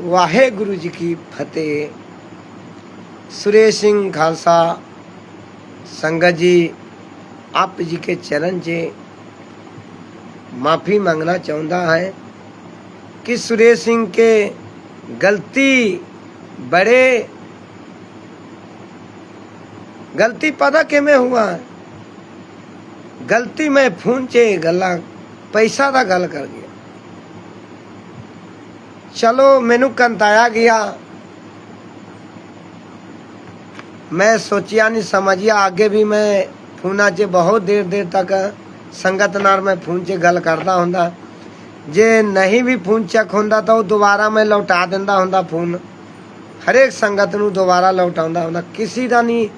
वाहे गुरु जी की फतेह। सुरेश सिंह खालसा, संगत जी, आप जी के चरण से माफ़ी मांगना चाहता है कि सुरेश सिंह के गलती बड़े गलती पता के में हुआ गलती में फ़ोन चे गला पैसा का गल कर गया। ਚਲੋ, ਮੈਨੂੰ ਕੰਤਾਇਆ ਗਿਆ। ਮੈਂ ਸੋਚਿਆ ਨਹੀਂ ਸਮਝਿਆ। ਅੱਗੇ ਵੀ ਮੈਂ ਫੋਨਾਂ 'ਚ ਬਹੁਤ ਦੇਰ ਦੇਰ ਤੱਕ ਸੰਗਤ ਨਾਲ ਮੈਂ ਫੋਨ 'ਚ ਗੱਲ ਕਰਦਾ ਹੁੰਦਾ। ਜੇ ਨਹੀਂ ਵੀ ਫੋਨ ਚੱਕ ਹੁੰਦਾ ਤਾਂ ਉਹ ਦੁਬਾਰਾ ਮੈਂ ਲੌਟਾ ਦਿੰਦਾ ਹੁੰਦਾ ਫੋਨ। ਹਰੇਕ ਸੰਗਤ ਨੂੰ ਦੁਬਾਰਾ ਲੌਟਾਉਂਦਾ ਹੁੰਦਾ। ਕਿਸੇ ਦਾ ਨਹੀਂ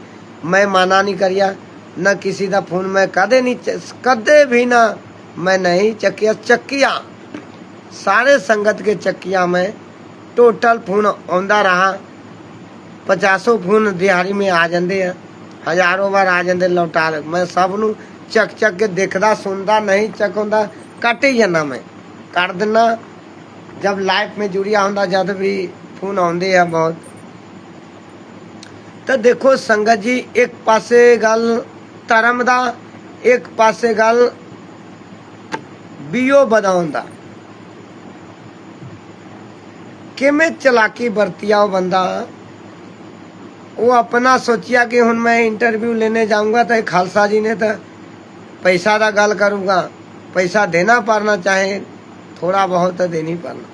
ਮੈਂ ਮਾਨਾ ਨਹੀਂ ਕਰਿਆ, ਨਾ ਕਿਸੇ ਦਾ ਫੋਨ ਮੈਂ ਕਦੇ ਨਹੀਂ ਕਦੇ ਵੀ ਨਾ ਮੈਂ ਨਹੀਂ ਚੱਕਿਆ ਚੱਕਿਆ। ਸਾਰੇ ਸੰਗਤ ਕੇ ਚੱਕਿਆ ਮੈਂ ਟੋਟਲ ਫੋਨ ਆਉਂਦਾ ਰਹਾ। 500 ਫੋਨ ਦਿਹਾੜੀ ਮੇ ਆ ਜਾਂਦੇ ਆ। ਹਜ਼ਾਰੋਂ ਵਾਰ ਆ ਜਾਂਦੇ ਲੌਟਾ ਲੈ ਮੈਂ ਸਭ ਨੂੰ ਚੱਕ ਚੱਕ ਕੇ ਦੇਖਦਾ, ਸੁਣਦਾ, ਨਹੀਂ ਚੱਕ ਹੁੰਦਾ ਕੱਟ ਹੀ ਜਾਂਦਾ ਮੈਂ। ਕੱਟ ਦਿੰਨਾ। ਜਦ ਲਾਈਫ ਮੇ ਜੁੜਿਆ ਹੁੰਦਾ, ਜਦ ਵੀ ਫੋਨ ਆਉਂਦੇ ਆ ਬਹੁਤ। ਤਾਂ ਦੇਖੋ ਸੰਗਤ ਜੀ, ਇੱਕ ਪਾਸੇ ਗੱਲ ਧਰਮ ਦਾ, ਇੱਕ ਪਾਸੇ ਗੱਲ ਬੀਓ ਵਧਾਉਣ ਦਾ। ਕਿਵੇਂ ਚਲਾਕੀ ਵਰਤਿਆ ਉਹ ਬੰਦਾ? ਉਹ ਆਪਣਾ ਸੋਚਿਆ ਕਿ ਹੁਣ ਮੈਂ ਇੰਟਰਵਿਊ ਲੈਣੇ ਜਾਊਂਗਾ ਤਾਂ ਖਾਲਸਾ ਜੀ ਨੇ ਤਾਂ ਪੈਸਾ ਦਾ ਗੱਲ ਕਰੂੰਗਾ। ਪੈਸਾ ਦੇਣਾ ਪਰਨਾ ਚਾਹੇ ਥੋੜਾ ਬਹੁਤ ਤਾਂ ਦੇਣੀ ਪਰਨਾ।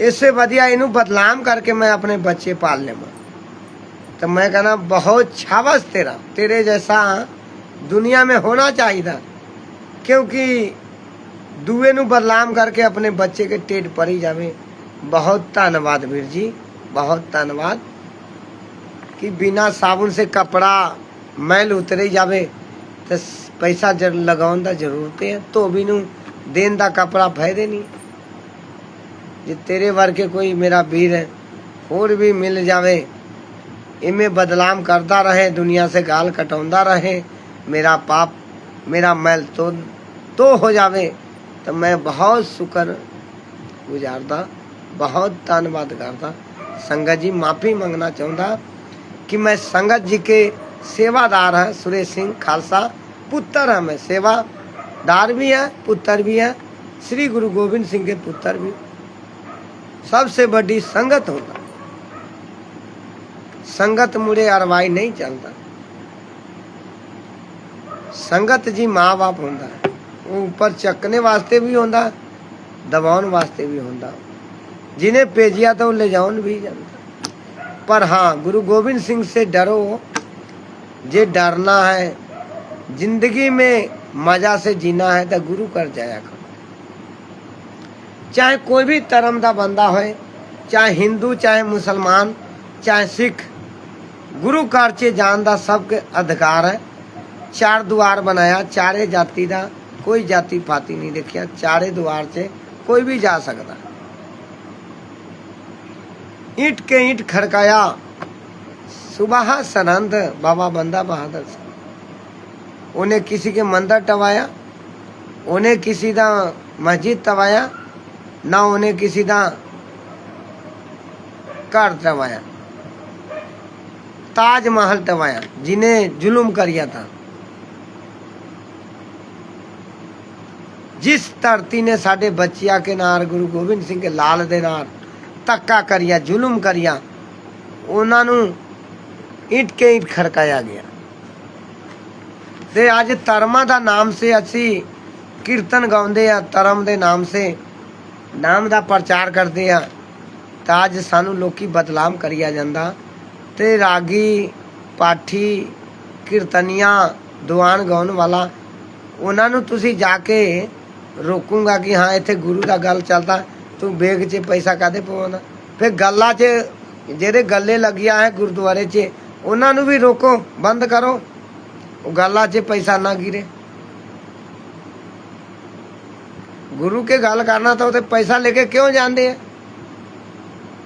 ਇਸੇ ਵਧੀਆ ਇਹਨੂੰ ਬਦਲਾਮ ਕਰਕੇ ਮੈਂ ਆਪਣੇ ਬੱਚੇ ਪਾਲ ਲਵਾਂ ਤਾਂ ਮੈਂ ਕਹਣਾ ਬਹੁਤ ਛਾਵਸ ਤੇਰਾ। ਤੇਰੇ ਜੈਸਾ ਦੁਨੀਆ ਮੇ ਹੋਣਾ ਚਾਹੀਦਾ। ਕਿਉਂਕਿ ਦੂਏ ਨੂੰ ਬਦਨਾਮ ਕਰਕੇ ਆਪਣੇ ਬੱਚੇ ਕੇ ਟੇਡ ਪਰੀ ਜਾਵੇ। ਬਹੁਤ ਧੰਨਵਾਦ ਵੀਰ ਜੀ, ਬਹੁਤ ਧੰਨਵਾਦ। ਕਿ ਬਿਨਾ ਸਾਬਣ ਸੇ ਕਪੜਾ ਮੈਲ ਉਤਰੇ ਜਾਵੇ, ਤੇ ਪੈਸਾ ਜਰ ਲਗਾਉਣ ਦਾ ਜ਼ਰੂਰਤ ਹੈ, ਧੋਬੀ ਨੂੰ ਦੇਣ ਦਾ ਕਪੜਾ ਫਾਇਦੇ ਨਹੀਂ। ਜੇ ਤੇਰੇ ਵਰਗੇ ਕੋਈ ਮੇਰਾ ਵੀਰ ਹੈ ਹੋਰ ਵੀ ਮਿਲ ਜਾਵੇ, ਇਵੇਂ ਬਦਲਾਮ ਕਰਦਾ ਰਹੇ, ਦੁਨੀਆ ਸੇ ਗਾਲ ਕਟਾਉਂਦਾ ਰਹੇ, ਮੇਰਾ ਪਾਪ, ਮੇਰਾ ਮੈਲ ਤੋ ਤੋ ਹੋ ਜਾਵੇ। ਤਾਂ ਮੈਂ ਬਹੁਤ ਸ਼ੁਕਰ ਗੁਜ਼ਾਰਦਾ ਬਹੁਤ ਧੰਨਵਾਦ ਕਰਦਾ संगत जी माफी मांगना चाहता कि मैं संगत जी के सेवादार है सुरेश सिंह खालसा पुत्र है मैं सेवादार भी है पुत्र भी है श्री गुरु गोविंद सिंह के पुत्र भी सबसे बड़ी संगत होता संगत मुड़े अरवाई नहीं चलता संगत जी माँ बाप होता है ਉੱਪਰ ਚੱਕਨੇ ਵਾਸਤੇ ਵੀ ਹੁੰਦਾ, ਦਬਾਉਣ ਵਾਸਤੇ ਵੀ ਹੁੰਦਾ। ਜਿਹਨੇ ਭੇਜਿਆ ਤਾਂ ਉਹ ਲੈ ਜਾਉਣ ਵੀ ਜਾਂਦਾ। ਪਰ ਹਾਂ, ਗੁਰੂ ਗੋਬਿੰਦ ਸਿੰਘ ਸੇ ਡਰੋ। ਜੇ ਡਰਨਾ ਹੈ, ਜ਼ਿੰਦਗੀ में ਮਜ਼ਾ ਸੇ ਜੀਣਾ ਹੈ ਤਾਂ ਗੁਰੂ ਕਰ ਜਾਇਆ ਕਰੋ। ਚਾਹੇ ਕੋਈ ਵੀ ਧਰਮ ਦਾ ਬੰਦਾ ਹੋਏ, ਚਾਹੇ ਹਿੰਦੂ, ਚਾਹੇ ਮੁਸਲਮਾਨ, ਚਾਹੇ ਸਿੱਖ, ਗੁਰੂ ਘਰ 'ਚ ਜਾਣ ਦਾ ਸਭ ਕੇ ਅਧਿਕਾਰ ਹੈ। ਚਾਰ ਦੁਆਰ ਬਣਾਇਆ, ਚਾਰੇ ਜਾਤੀ ਦਾ कोई जाति पाति नहीं देखिया चारे द्वार से कोई भी जा सकता। ईट के ईंट खड़काया। सुबह सनंद बाबा बंदा बहादुर उन्हें किसी के मंदिर टवाया, उन्हें किसी का मस्जिद टवाया, ना उन्हें किसी का घर टवाया। ताजमहल टवाया, जिन्हें जुल्म करिया था। ਜਿਸ ਧਰਤੀ ਨੇ ਸਾਡੇ ਬੱਚਿਆਂ ਕੇ ਨਾਲ ਗੁਰੂ ਗੋਬਿੰਦ ਸਿੰਘ ਲਾਲ ਦੇ ਨਾਲ ਧੱਕਾ ਕਰਿਆ, ਜ਼ੁਲਮ ਕਰਿਆ, ਉਹਨਾਂ ਨੂੰ ਇਟ ਕੇ ਇਟ ਖੜਕਾਇਆ ਗਿਆ। ਤੇ ਅੱਜ ਧਰਮਾਂ ਦਾ ਨਾਮ ਸੇ ਅਸੀਂ ਕੀਰਤਨ ਗਾਉਂਦੇ ਆ, ਧਰਮ ਦੇ ਨਾਮ ਸੇ ਨਾਮ ਦਾ ਪ੍ਰਚਾਰ ਕਰਦੇ ਆ, ਤਾਂ ਅੱਜ ਸਾਨੂੰ ਲੋਕੀ ਬਦਲਾਮ ਕਰਿਆ ਜਾਂਦਾ। ਤੇ ਰਾਗੀ, ਪਾਠੀ, ਕੀਰਤਨੀਆਂ ਦੁਆਨ ਗਾਉਣ ਵਾਲਾ, ਉਹਨਾਂ ਨੂੰ ਤੁਸੀਂ ਜਾ ਕੇ ਰੋਕੂਗਾ ਕਿ ਹਾਂ, ਇੱਥੇ ਗੁਰੂ ਦਾ ਗੱਲ ਚੱਲਦਾ, ਤੂੰ ਬੇਗ 'ਚ ਪੈਸਾ ਕਾਦੇ ਪਵਾਉਂਦਾ ਫਿਰ ਗੱਲਾਂ 'ਚ ਜਿਹੜੇ ਗੱਲੇ ਲੱਗਿਆ ਹੈ ਗੁਰਦੁਆਰੇ 'ਚ, ਉਹਨਾਂ ਨੂੰ ਵੀ ਰੋਕੋ, ਬੰਦ ਕਰੋ। ਉਹ ਗੱਲਾਂ 'ਚ ਪੈਸਾ ਨਾ ਗਿਰੇ। ਗੁਰੂ ਕੇ ਗੱਲ ਕਰਨਾ ਤਾਂ ਉਹ ਪੈਸਾ ਲੈ ਕੇ ਕਿਉਂ ਜਾਂਦੇ ਆ?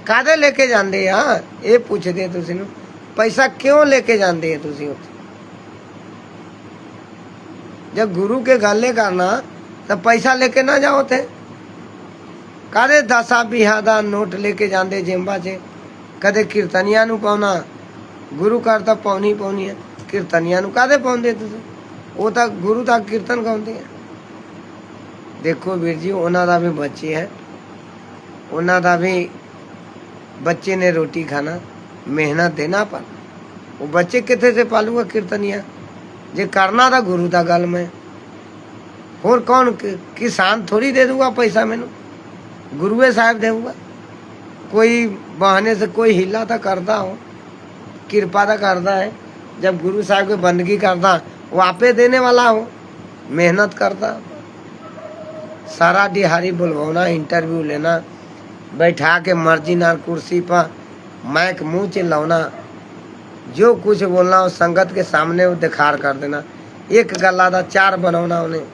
ਕਾਦੇ ਲੈ ਕੇ ਜਾਂਦੇ ਆ? ਇਹ ਪੁੱਛਦੇ ਤੁਸੀਂ ਨੂੰ, ਪੈਸਾ ਕਿਉਂ ਲੈ ਕੇ ਜਾਂਦੇ ਆ ਤੁਸੀਂ ਉੱਥੇ? ਜੇ ਗੁਰੂ ਕੇ ਗੱਲੇ ਕਰਨਾ ਤਾਂ ਪੈਸਾ ਲੈ ਕੇ ਨਾ ਜਾਓ ਤੇ ਕਾਦੇ ਦਾਸਾ ਬਿਹਾ ਦਾ ਨੋਟ ਲੈ ਕੇ ਜਾਂਦੇ ਜੇਬਾਂ 'ਚ? ਕਦੇ ਕੀਰਤਨੀਆਂ ਨੂੰ ਪਾਉਣਾ। ਗੁਰੂ ਘਰ ਤਾਂ ਪਾਉਣੀ ਪਾਉਣੀ ਹੈ। ਕੀਰਤਨੀਆਂ ਨੂੰ ਕਾਦੇ ਪਾਉਂਦੇ ਤੁਸੀਂ? ਉਹ ਤਾਂ ਗੁਰੂ ਦਾ ਕੀਰਤਨ ਗਾਉਂਦੇ ਆ। ਦੇਖੋ ਵੀਰ ਜੀ, ਉਹਨਾਂ ਦਾ ਵੀ ਬੱਚੇ ਹੈ। ਉਹਨਾਂ ਦਾ ਵੀ ਬੱਚੇ ਨੇ ਰੋਟੀ ਖਾਣਾ, ਮਿਹਨਤ ਦੇਣਾ ਪਰ। ਉਹ ਬੱਚੇ ਕਿੱਥੇ ਸੇ ਪਾਲੂਗਾ ਕੀਰਤਨੀਆਂ? ਜੇ ਕਰਨਾ ਤਾਂ ਗੁਰੂ ਦਾ ਗੱਲ ਮੈਂ ਹੋਰ ਕੌਣ ਕਿ- ਕਿਸਾਨ ਥੋੜੀ ਦੇ ਦੂਗਾ ਪੈਸਾ ਮੈਨੂੰ ਗੁਰੂਏ ਸਾਹਿਬ ਦੇਊਗਾ ਕੋਈ ਬਹਾਨੇ से कोई हिला तो करता हो कृपा तो करता है जब गुरु साहब की बंदगी करता वो आपे देने वाला हो मेहनत करता सारा दिहाड़ी बुलवाना इंटरव्यू लेना बैठा के मर्जी नाल कुर्सी पर मैक मुंह चिल्लाना जो कुछ बोलना हो संगत के सामने वो दिखार कर देना एक गला दा चार बनाना उन्हें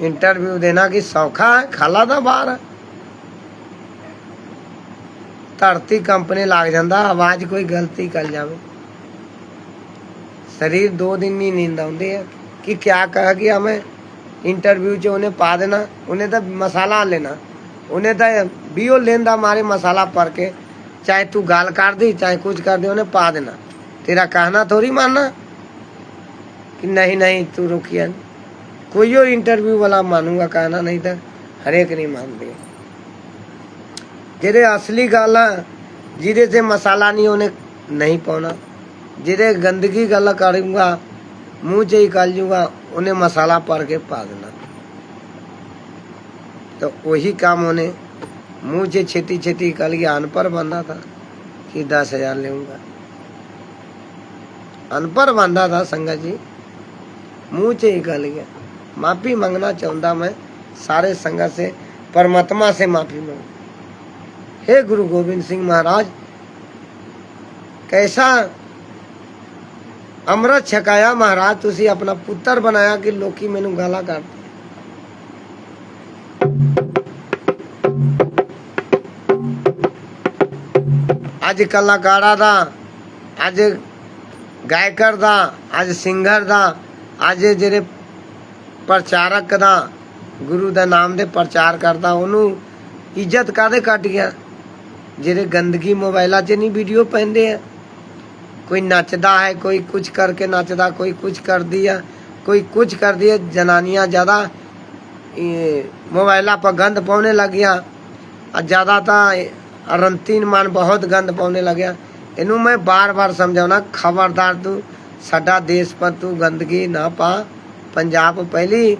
ਇੰਟਰਵਿਊ ਦੇਣਾ ਕਿ ਸੌਖਾ ਹੈ? ਖਾਲਾ ਦਾ ਬਾਹਰ ਧਰਤੀ ਕੰਪਨੀ ਲੱਗ ਜਾਂਦਾ, ਆਵਾਜ਼ ਕੋਈ ਗਲਤੀ ਕਰ ਜਾਵੇ। ਸਰੀਰ ਦੋ ਦਿਨ ਨਹੀਂ ਨੀਂਦ ਆਉਂਦੀ ਹੈ। ਕਿ ਕਿਆ ਕਹਾ ਕਿ ਹਮੇ ਇੰਟਰਵਿਊ 'ਚ ਉਹਨੇ ਪਾ ਦੇਣਾ, ਉਹਨੇ ਤਾਂ ਮਸਾਲਾ ਲੈਣਾ। ਉਹਨੇ ਤਾਂ ਵੀ ਉਹ ਲੈਂਦਾ ਮਾਰੇ ਮਸਾਲਾ ਪਰ ਕੇ, ਚਾਹੇ ਤੂੰ ਗੱਲ ਕਰ ਦੇ ਚਾਹੇ ਕੁਝ ਕਰ ਦੇ ਉਹਨੇ ਪਾ ਦੇਣਾ। ਤੇਰਾ ਕਹਿਣਾ ਥੋੜੀ ਮੰਨਣਾ। ਕਿ ਨਹੀਂ ਨਹੀਂ, ਤੂੰ ਰੁਕਿਆ कोई और इंटरव्यू वाला मानूँगा, कहना नहीं था। हरेक नहीं मानते। जेडे असली गल जिदे से मसाला नहीं होने नहीं पाना। जिदे गंदगी गल करूँगा, मुँह से कर जूँगा उन्हें मसाला पड़ के पा देना। तो वही काम उन्हें मुँह से छेती छेती कल के अनपढ़ बांधा था कि दस हज़ार लेगा। अनपढ़ बांधा था संगा जी, मुँह से कल गया। माफी मांगना चाहता मैं सारे संगत से परमात्मा से माफी मांग हे गुरु गोविंद सिंह महाराज कैसा ਅੰਮ੍ਰਿਤ ਛਕਾਇਆ ਮਹਾਰਾਜ ਤੁਸੀਂ ਆਪਣਾ ਪੁੱਤਰ ਬਣਾਇਆ ਕਿ ਲੋਕੀ ਮੈਨੂੰ ਗਾਲਾਂ ਕੱਢਦੇ ਅੱਜ ਕਲਾਕਾਰਾਂ ਦਾ ਅੱਜ ਗਾਇਕਰ ਦਾ ਅੱਜ ਸਿੰਗਰ ਦਾ ਅੱਜ ਜਿਹੜੇ ਪ੍ਰਚਾਰਕ ਦਾ, ਗੁਰੂ ਦਾ ਨਾਮ ਦੇ ਪ੍ਰਚਾਰ ਕਰਦਾ, ਉਹਨੂੰ ਇੱਜ਼ਤ ਕਾਦੇ ਕੱਟ ਗਿਆ? ਜਿਹੜੇ ਗੰਦਗੀ ਮੋਬਾਈਲਾਂ 'ਚ ਨਹੀਂ ਵੀਡੀਓ ਪੈਂਦੇ ਆ। ਕੋਈ ਨੱਚਦਾ ਹੈ, ਕੋਈ ਕੁਝ ਕਰਕੇ ਨੱਚਦਾ, ਕੋਈ ਕੁਝ ਕਰਦੀ ਆ, ਕੋਈ ਕੁਝ ਕਰਦੀ ਹੈ ਜਨਾਨੀਆਂ ਜ਼ਿਆਦਾ, ਇਹ ਮੋਬਾਈਲਾਂ ਪਰ ਗੰਦ ਪਾਉਣੇ ਲੱਗੀਆਂ। ਆ ਜ਼ਿਆਦਾ ਤਾਂ ਇਹ ਰੰਤੀਨ ਮਨ ਬਹੁਤ ਗੰਦ ਪਾਉਣੇ ਲੱਗਿਆ। ਇਹਨੂੰ ਮੈਂ ਬਾਰ-ਬਾਰ ਸਮਝਾਉਣਾ, ਖਬਰਦਾਰ ਤੂੰ, ਸਾਡਾ ਦੇਸ਼ ਪਰ ਤੂੰ ਗੰਦਗੀ ਨਾ ਪਾ। ਪੰਜਾਬ ਪਹਿਲੀ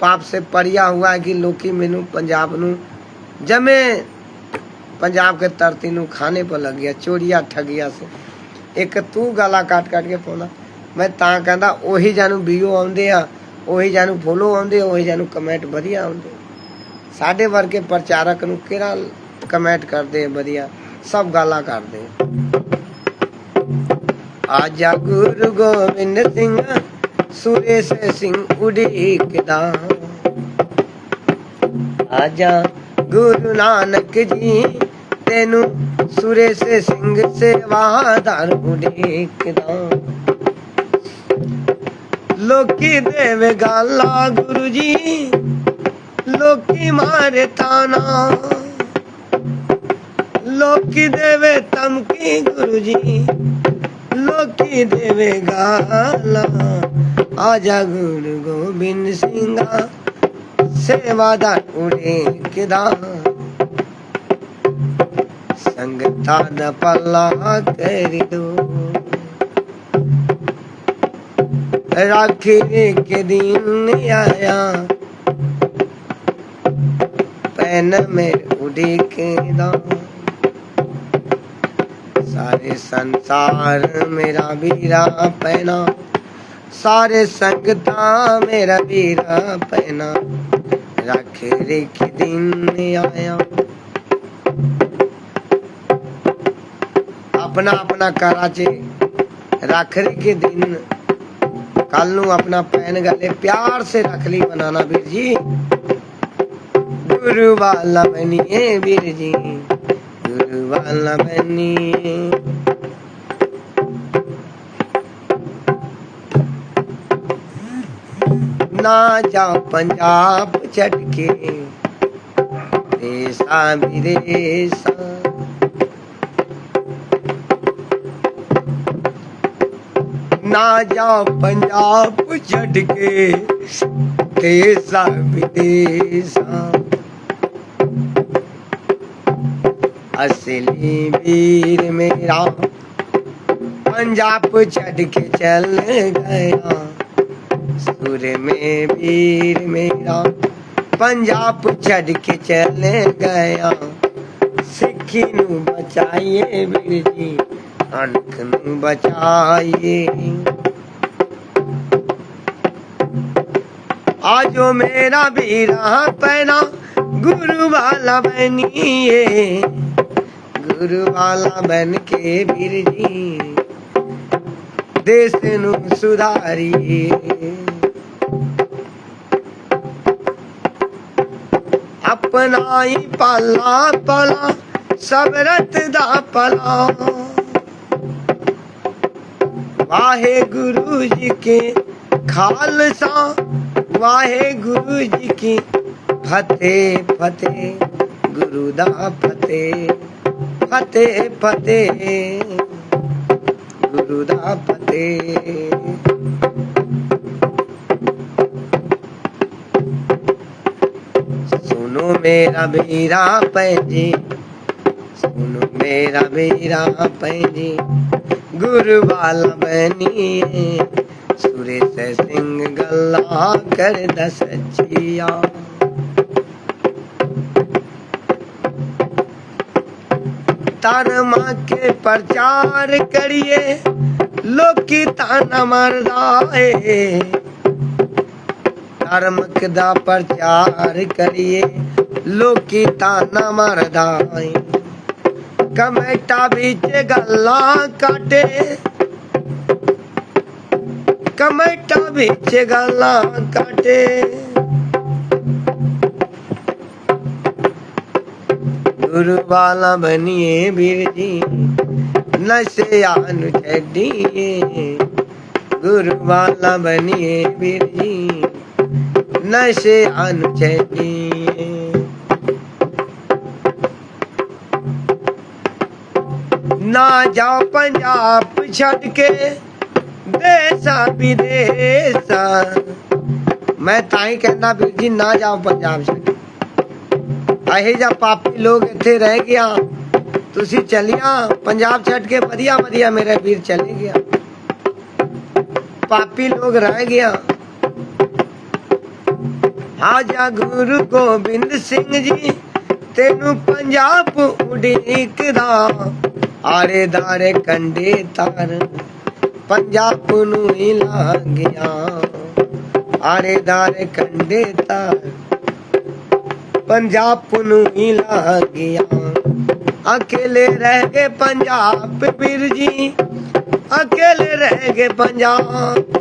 ਪਾਪ ਸੇ ਪੜਿਆ ਹੁਆ ਹੈ ਕਿ ਲੋਕੀ ਮੈਨੂੰ ਪੰਜਾਬ ਨੂੰ ਜਮੇ ਪੰਜਾਬ ਕੇ ਧਰਤੀ ਨੂੰ ਖਾਣੇ ਪਰ ਲੱਗ ਗਿਆ, ਚੋਰੀਆਂ, ਠਗੀਆਂ ਸੇ। ਇੱਕ ਤੂੰ ਗਾਲਾਂ ਕੱਟ ਕੱਟ ਕੇ ਪਾਉਂਦਾ। ਮੈਂ ਤਾਂ ਕਹਿੰਦਾ, ਉਹੀ ਜਾਨੂੰ ਵੀਡੀਓ ਆਉਂਦੇ ਆ, ਉਹੀ ਜਾਨੂੰ ਫੋਲੋ ਆਉਂਦੇ, ਉਹੀ ਜਾਨੂੰ ਕਮੈਂਟ ਵਧੀਆ ਆਉਂਦੇ। ਸਾਡੇ ਵਰਗੇ ਪ੍ਰਚਾਰਕ ਨੂੰ ਕਿਹੜਾ ਕਮੈਂਟ ਕਰਦੇ ਵਧੀਆ? ਸਭ ਗਾਲਾਂ ਕਰਦੇ ਆ। ਆਜਾ ਗੁਰੂ ਗੋਬਿੰਦ ਸਿੰਘ। ਸੁਰੇਸ਼ ਸਿੰਘ ਉਡੀਕਦਾ ਆਜਾ ਗੁਰੂ ਨਾਨਕ ਜੀ ਤੈਨੂੰ ਸੁਰੇਸ਼ ਸਿੰਘ ਸੇਵਾਦਾਰ ਉਡੀਕਦਾ ਲੋਕੀ ਦੇਵੇ ਗਾਲਾ ਗੁਰੂ ਜੀ ਲੋਕੀ ਮਾਰੇ ਤਾਨਾ ਲੋਕੀ ਦੇਵੇ ਧਮਕੀ ਗੁਰੂ ਜੀ ਲੋਕੀ ਦੇਵੇ ਗਾਲਾ ਆਜਾ ਗੁਰੂ ਗੋਬਿੰਦ ਸਿੰਘਾ ਸੇਵਾਦਾਰ ਉਡੀਕਦਾ ਸੰਗਤਾਂ ਦਾ ਪੱਲਾ ਕਰੀ ਦੋ ਰਾਖੀ ਕੇ ਦਿਨ ਆਇਆ। ਪੈਨ ਮੇ ਉਡੀਕਦਾ ਸਾਰੇ ਸੰਸਾਰ ਮੇਰਾ ਵੀਰਾ ਪੈਣਾ। ਸਾਰੇ ਸੰਗਤਾਂ ਮੇਰਾ ਵੀਰਾ ਪੈਣਾ ਰੱਖ ਰੇਖ ਦਿਨ ਆਇਆ। ਆਪਣਾ ਆਪਣਾ ਘਰਾਂ 'ਚ ਰੱਖ ਕੇ ਦਿਨ। ਕੱਲ ਨੂੰ ਆਪਣਾ ਪੈਨ ਗਲੇ ਪਿਆਰ ਸੇ ਰੱਖ ਲਈ ਬਨਾਨਾ ਵੀਰ ਜੀ। ਗੁਰੂ ਵਾਲਾ ਬਨੀਏ ਵੀਰ ਜੀ ਗੁਰੂ ਵਾਲਾ ਬਨੀਏ। ਨਾ ਜਾ ਪੰਜਾਬ ਛੱਡ ਕੇ? ਦੇਸਾਂ ਵਿਦੇਸਾਂ। ਨਾ ਜਾ ਪੰਜਾਬ ਛੱਡ ਕੇ? ਦੇਸਾਂ ਵਿਦੇਸਾਂ। ਅਸਲੀ ਵੀਰ ਮੇਰਾ, ਪੰਜਾਬ ਛੱਡ ਕੇ ਚੱਲ ਗਿਆ। सुर में वीर मेरा, पंजाब छड़ के चले गया। ਸਿੱਖੀ ਨੂੰ ਬਚਾਈਏ ਵੀਰ ਜੀ ਅਣਖ ਨੂੰ ਬਚਾਈਏ ਆਜੋ ਮੇਰਾ ਵੀਰਾ ਪੈਣਾ ਗੁਰੂ ਵਾਲਾ ਬਣੀਏ ਗੁਰੂ ਵਾਲਾ ਬਣ ਕੇ ਵੀਰ ਜੀ ਦੇਸ ਨੂੰ ਸੁਧਾਰੀਏ ਆਪਣਾ ਹੀ ਪਾਲਾ ਪਲਾ ਦਾ ਪਲਾ। ਵਾਹਿਗੁਰੂ ਜੀ ਕੀ ਖਾਲਸਾ, ਵਾਹਿਗੁਰੂ ਜੀ ਕੀ ਫਤਿਹ ਫਤਿਹ, ਗੁਰੂ ਦਾ ਫਤਿਹ ਫਤਿਹ ਫਤਿਹ, ਗੁਰੂ ਦਾ ਫਤਿਹ। ਸੁਨੋ ਮੇਰਾ ਵੀਰਾ ਪੈਜੀ ਸੁਨੋ ਮੇਰਾ ਵੀਰਾ ਪੈਜੀ ਗੁਰੂ ਵਾਲਾ ਬਨੀਏ ਸੁਰੇਸ਼ ਸਿੰਘ ਗੱਲਾਂ ਕਰਦਾ ਸੱਚੀਆਂ। ਧਰਮ ਕੇ ਪ੍ਰਚਾਰ ਕਰੀਏ। ਲੋਕੀ ਤਾਨਾ ਮਰਦਾ ਏ। ਧਰਮ ਦਾ ਪ੍ਰਚਾਰ ਕਰੀਏ। ਲੋਕੀ ਤਾਨਾ ਮਰਦਾ ਏ। ਕਮੇਟਾ ਵਿੱਚ ਗੱਲਾਂ ਕਾਟੇ ਕਮੇਟਾ ਵਿੱਚ ਗੱਲਾਂ ਕਾਟੇ ਗੁਰੂ ਵਾਲਾ ਵੀਰ ਜੀ, ਨਸ਼ਿਆਂ ਨੂੰ ਛੱਡੀਏ। ਗੁਰੂ ਵਾਲਾ ਬਨੀਏ ਵੀਰ ਜੀ, ਨਸ਼ਿਆਂ ਨੂੰ ਛੱਡੀਏ। ਨਾ ਜਾ ਪੰਜਾਬ ਛੱਡ ਕੇ। ਦੇਸਾਂ ਵਿਦੇਸਾਂ ਮੈਂ ਤਾਂ ਹੀ ਕਹਿੰਦਾ ਵੀਰ ਜੀ, ਨਾ ਜਾਓ ਪੰਜਾਬ ਛੱਡ ਇਹੇ ਜਿਹਾ ਪਾਪੀ ਲੋਕ ਇੱਥੇ ਰਹਿ ਗਿਆ। ਤੁਸੀਂ ਚਲੀਆਂ, ਪੰਜਾਬ ਛੱਡ ਕੇ ਵਧੀਆ ਵਧੀਆ ਮੇਰੇ ਵੀਰ ਚਲੇ ਗਿਆ। ਪਾਪੀ ਲੋਕ ਰਹਿ ਗਿਆ। ਆਜਾ ਗੁਰੂ ਗੋਬਿੰਦ ਸਿੰਘ ਜੀ, ਤੈਨੂੰ ਪੰਜਾਬ ਉਡੀਕਦਾ। ਆਰੇ ਦਾਰੇ ਕੰਡੇ ਤਾਰ ਪੰਜਾਬ ਨੂੰ ਹੀ ਲਾ ਗਿਆ ਆਰੇ ਦਾਰੇ ਕੰਡੇ ਤਾਰ ਪੰਜਾਬ ਨੂੰ ਹੀ ਲਾ ਗਿਆ ਅਕੇਲੇ ਰਹਿ ਗਏ ਪੰਜਾਬ ਵੀਰ ਜੀ, ਅਕੇਲੇ ਰਹਿ ਗਏ ਪੰਜਾਬ।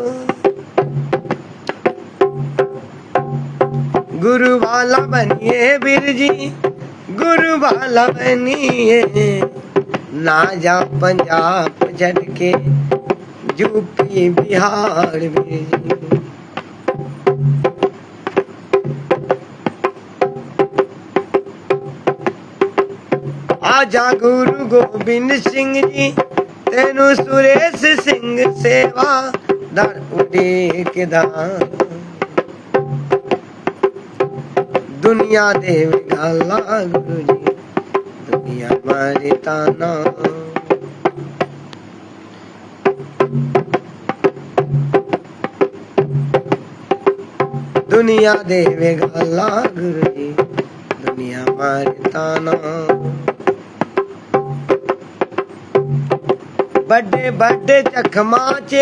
ਗੁਰੂ ਵਾਲਾ ਬਨੀਏ ਵੀਰ ਜੀ, ਗੁਰੂ ਵਾਲਾ ਬਨੀਏ ਨਾ ਜਾ ਪੰਜਾਬ ਛੱਡ ਕੇ, ਯੂਪੀ, ਬਿਹਾਰ ਵੀਰ ਜੀ ਆਜਾ ਗੁਰੂ ਗੋਬਿੰਦ ਸਿੰਘ ਜੀ, ਤੈਨੂੰ ਸੁਰੇਸ਼ ਸਿੰਘ ਸੇਵਾ ਦਰ ਉਡੀਕਦਾ। ਦੁਨੀਆ ਦੇ ਵਿਗਾਲਾ ਗੁਰੂ ਜੀ ਦੁਨੀਆ ਤਾਨਾ। ਦੁਨੀਆ ਦੇ ਵਿਗਾਲਾ ਗੁਰੂ ਜੀ ਦੁਨੀਆ ਮਾਰੇ ਤਾਨਾ। ਵੱਡੇ ਵੱਡੇ ਚਖਮਾ ਚ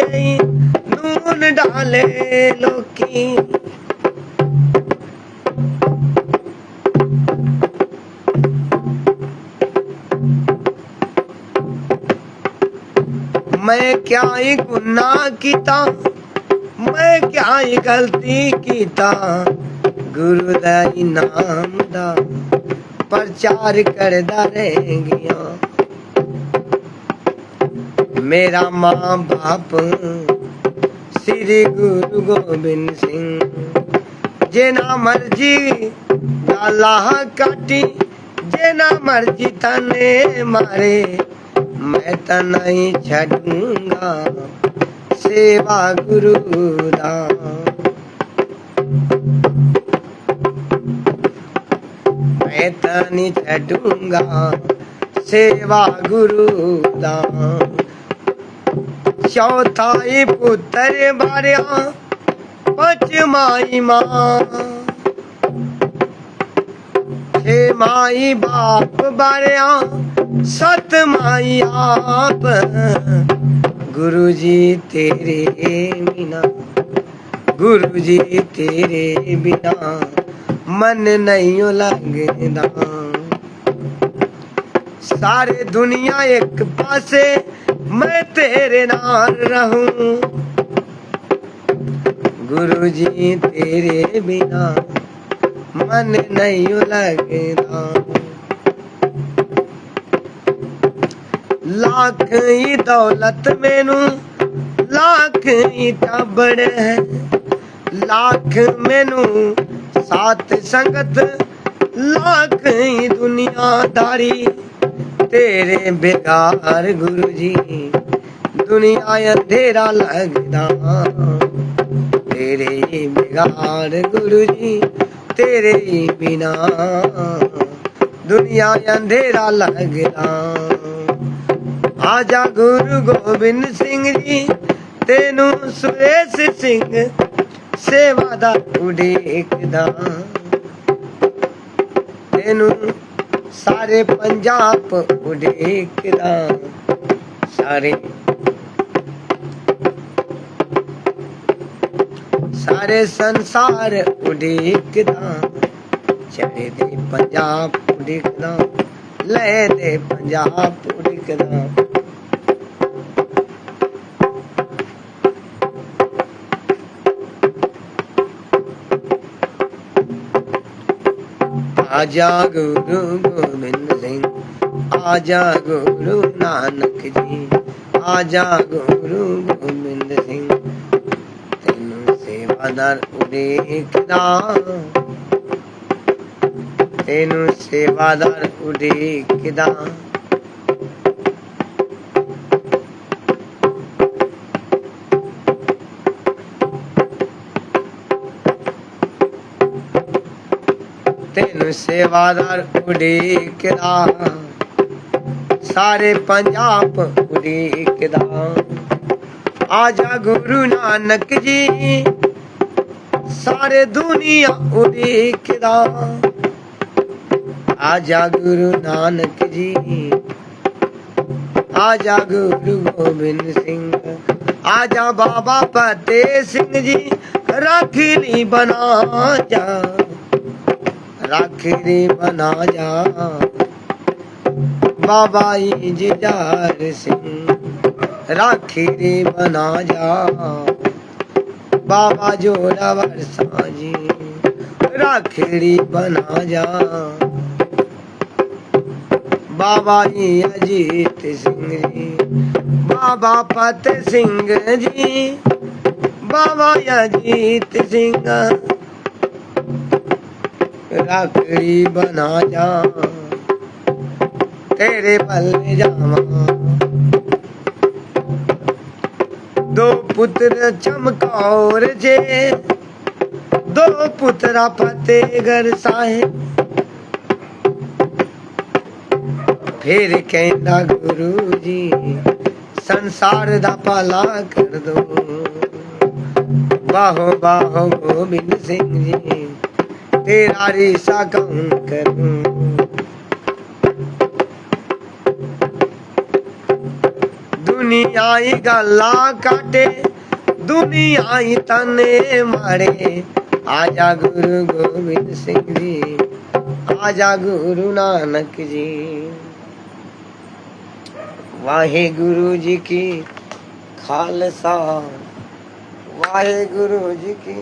ਨੂਨ ਡਾਲੇ ਲੋਕੀ। ਮੈਂ ਕਿਆ ਹੀ ਗੁਨਾਹ ਕੀਤਾ ਮੈਂ ਕਿਆ ਹੀ ਗਲਤੀ ਕੀਤਾ ਗੁਰੂ ਦਾ ਇਨਾਮ ਦਾ ਪ੍ਰਚਾਰ ਕਰਦਾ ਰਹਿ ਮੇਰਾ ਮਾਂ ਬਾਪ ਸ੍ਰੀ ਗੁਰੂ ਗੋਬਿੰਦ ਸਿੰਘ ਜੇ ਨਾ ਮਰਜ਼ੀ ਗਾਲਾਂ ਕਾਟੀ ਜੇ ਨਾ ਮਰਜ਼ੀ ਤਨੇ ਮਾਰੇ ਮੈਂ ਤਾਂ ਨਹੀਂ ਛੱਡੂੰਗਾ ਸੇਵਾ ਗੁਰੂ ਦਾ ਮੈਂ ਤਾਂ ਨਹੀਂ ਛੱਡੂੰਗਾ ਸੇਵਾ ਗੁਰੂ ਦਾ ਚੌਥਾਈ ਪੁੱਤਰ ਬਾਰਿਆ ਪੰਚਮਾਈ ਮਾਂ ਛੇ ਮਾਈ ਬਾਪ ਬਾਰਿਆ ਸਤ ਮਾਈ ਆਪ, ਗੁਰੂ ਜੀ ਤੇਰੇ ਬਿਨਾ। ਗੁਰੂ ਜੀ ਤੇਰੇ ਬਿਨਾ ਮਨ ਨਹੀਂ ਲੱਗਦਾ ਸਾਰੇ ਦੁਨੀਆ ਇੱਕ ਪਾਸੇ, ਮੈਂ ਤੇਰੇ ਨਾਲ ਰਹੂੰ। ਗੁਰੂ ਜੀ ਤੇਰੇ ਬਿਨਾ ਮਨ ਨਹੀਂ ਲੱਗਦਾ ਲੱਖ ਹੀ ਦੌਲਤ ਮੈਨੂੰ ਲੱਖ ਹੀ ਟੱਬੜ ਹੈ ਲੱਖ ਮੈਨੂੰ ਸਾਥ ਸੰਗਤ ਲੱਖ ਹੀ ਦੁਨੀਆਦਾਰੀ ਤੇਰੇ ਬੇਕਾਰ ਗੁਰੂ ਜੀ ਦੁਨੀਆ ਅੰਧੇਰਾ ਲੱਗਦਾ ਤੇਰੇ ਹੀ ਗੁਰੂ ਜੀ ਤੇਰੇ ਹੀ ਬਿਨਾ ਦੁਨੀਆ ਅੰਧੇਰਾ ਲੱਗਦਾ ਆਜਾ ਗੁਰੂ ਗੋਬਿੰਦ ਸਿੰਘ ਜੀ, ਤੈਨੂੰ ਸੁਰੇਸ਼ ਸਿੰਘ ਸੇਵਾ ਦਾ ਉਡੀਕਦਾ ਤੈਨੂੰ ਸਾਰੇ ਪੰਜਾਬ ਉਡੀਕਦਾ ਸਾਰੇ। ਸਾਰੇ ਸੰਸਾਰ ਉਡੀਕਦਾ ਚੜੇ ਦੇ ਪੰਜਾਬ ਉਡੀਕਦਾ ਲੈ ਦੇ ਪੰਜਾਬ ਉਡੀਕਦਾ ਆਜਾ ਗੁਰੂ ਗੋਬਿੰਦ ਸਿੰਘ ਆਜਾ ਗੁਰੂ ਨਾਨਕ ਜੀ ਆਜਾ ਗੁਰੂ ਗੋਬਿੰਦ ਸਿੰਘ ਤੈਨੂੰ ਸੇਵਾਦਾਰ ਉਡੀਕਦਾ ਤੈਨੂੰ ਸੇਵਾਦਾਰ ਉਡੀਕਦਾ ਸੇਵਾਦਾਰ ਉਡੀਕਦਾ। ਸਾਰੇ ਪੰਜਾਬ ਉਡੀਕਦਾ। ਆਜਾ ਗੁਰੂ ਨਾਨਕ ਜੀ, ਸਾਰੇ ਦੁਨੀਆ ਉਡੀਕਦਾ। ਆਜਾ ਗੁਰੂ ਨਾਨਕ ਜੀ, ਆਜਾ ਗੁਰੂ ਗੋਬਿੰਦ ਸਿੰਘ, ਆਜਾ ਬਾਬਾ ਫਤਿਹ ਸਿੰਘ ਜੀ, ਰਾਖੀ ਲਈ ਬਣਾ ਜਾ। ਰਾਖੀ ਬਣਾ ਜਾ। ਬਾਬਾ ਜੀ ਜਰ ਸਿੰਘ, ਰਾਖੀ ਬਣਾ ਜਾ। ਬਾਬਾ ਜੋੜਾ ਵਰਸਾ ਰਾਖੜੀ ਬਣਾ ਜਾ। ਬਾਬਾ ਜੀ ਅਜੀਤ ਸਿੰਘ ਜੀ, ਬਾਬਾ ਫਤਿਹ ਸਿੰਘ ਜੀ, ਬਾਬਾ ਅਜੀਤ ਸਿੰਘ। ਰਾਖੜੀ ਬਣਾ ਜਾ ਤੇਰੇ ਪੱਲੇ ਜਾਵਾਂ। ਦੋ ਪੁੱਤਰ ਚਮਕੌਰ ਜੇ, ਦੋ ਪੁੱਤਰਾ ਫਤਿਹਗੜ ਸਾਹਿਬ। ਫਿਰ ਕਹਿੰਦਾ ਗੁਰੂ ਜੀ, ਸੰਸਾਰ ਦਾ ਭਲਾ ਕਰ ਦੋ। ਬਾਹੋ ਬਾਹੋ ਗੋਬਿੰਦ ਸਿੰਘ ਜੀ। ਤੇਰਾ ਰੀਸਾ ਕੌਣ ਕਰੂੰ ਦੁਨੀਆ ਗੱਲਾਂ ਕਾਟੇ ਦੁਨੀਆ ਤਨੇ ਮਾਰੇ ਆਜਾ ਗੁਰੂ ਗੋਬਿੰਦ ਸਿੰਘ ਜੀ ਆਜਾ ਗੁਰੂ ਨਾਨਕ ਜੀ ਵਾਹਿਗੁਰੂ ਜੀ ਕੀ ਖਾਲਸਾ ਵਾਹਿਗੁਰੂ ਜੀ ਕੀ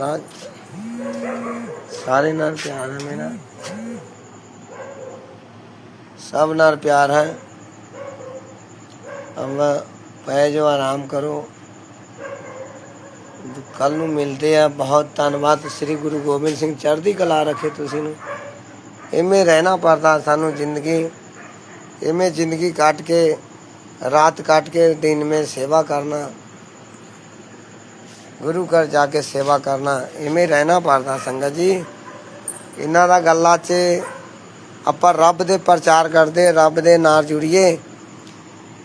ਮਹਾਰਾਜ। ਸਾਰੇ ਨਾਲ ਪਿਆਰ ਹੈ ਮੇਰਾ। ਸਭ ਨਾਲ ਪਿਆਰ ਹੈ। ਅਬ ਪੈ ਜਾਓ ਆਰਾਮ ਕਰੋ। ਕੱਲ ਨੂੰ ਮਿਲਦੇ ਆ। ਬਹੁਤ ਧੰਨਵਾਦ। ਸ੍ਰੀ ਗੁਰੂ ਗੋਬਿੰਦ ਸਿੰਘ ਚੜ੍ਹਦੀ ਕਲਾ ਰੱਖੇ ਤੁਸੀਂ ਨੂੰ। ਇਵੇਂ ਰਹਿਣਾ ਪਰਦਾ ਸਾਨੂੰ ਜ਼ਿੰਦਗੀ। ਇਵੇਂ ਜ਼ਿੰਦਗੀ ਕੱਟ ਕੇ, ਰਾਤ ਕੱਟ ਕੇ, ਦਿਨ ਮੇ ਸੇਵਾ ਕਰਨਾ। ਗੁਰੂ ਘਰ ਜਾ ਕੇ ਸੇਵਾ ਕਰਨਾ, ਇਵੇਂ ਰਹਿਣਾ ਪੜਦਾ ਸੰਗਤ ਜੀ। ਇਹਨਾਂ ਦਾ ਗੱਲਾਂ 'ਚ ਆਪਾਂ ਰੱਬ ਦੇ ਪ੍ਰਚਾਰ ਕਰਦੇ, ਰੱਬ ਦੇ ਨਾਲ ਜੁੜੀਏ।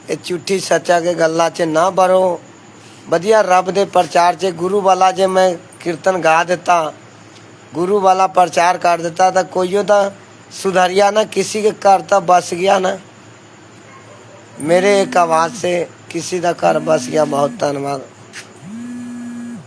ਇਹ ਝੂਠੀ ਸੱਚਾ ਕੇ ਗੱਲਾਂ 'ਚ ਨਾ ਬਰੋ ਵਧੀਆ ਰੱਬ ਦੇ ਪ੍ਰਚਾਰ 'ਚ ਗੁਰੂ ਵਾਲਾ ਜੇ ਮੈਂ ਕੀਰਤਨ ਗਾ ਦਿੱਤਾ, ਗੁਰੂ ਵਾਲਾ ਪ੍ਰਚਾਰ ਕਰ ਦਿੱਤਾ, ਤਾਂ ਕੋਈ ਉਹਦਾ ਸੁਧਾਰਿਆ ਨਾ, ਕਿਸੇ ਦੇ ਘਰ ਤਾਂ ਬਸ ਗਿਆ ਨਾ। ਮੇਰੇ ਇੱਕ ਆਵਾਜ਼ ਸੇ ਕਿਸੇ ਦਾ ਘਰ ਬਸ ਗਿਆ, ਬਹੁਤ ਧੰਨਵਾਦ।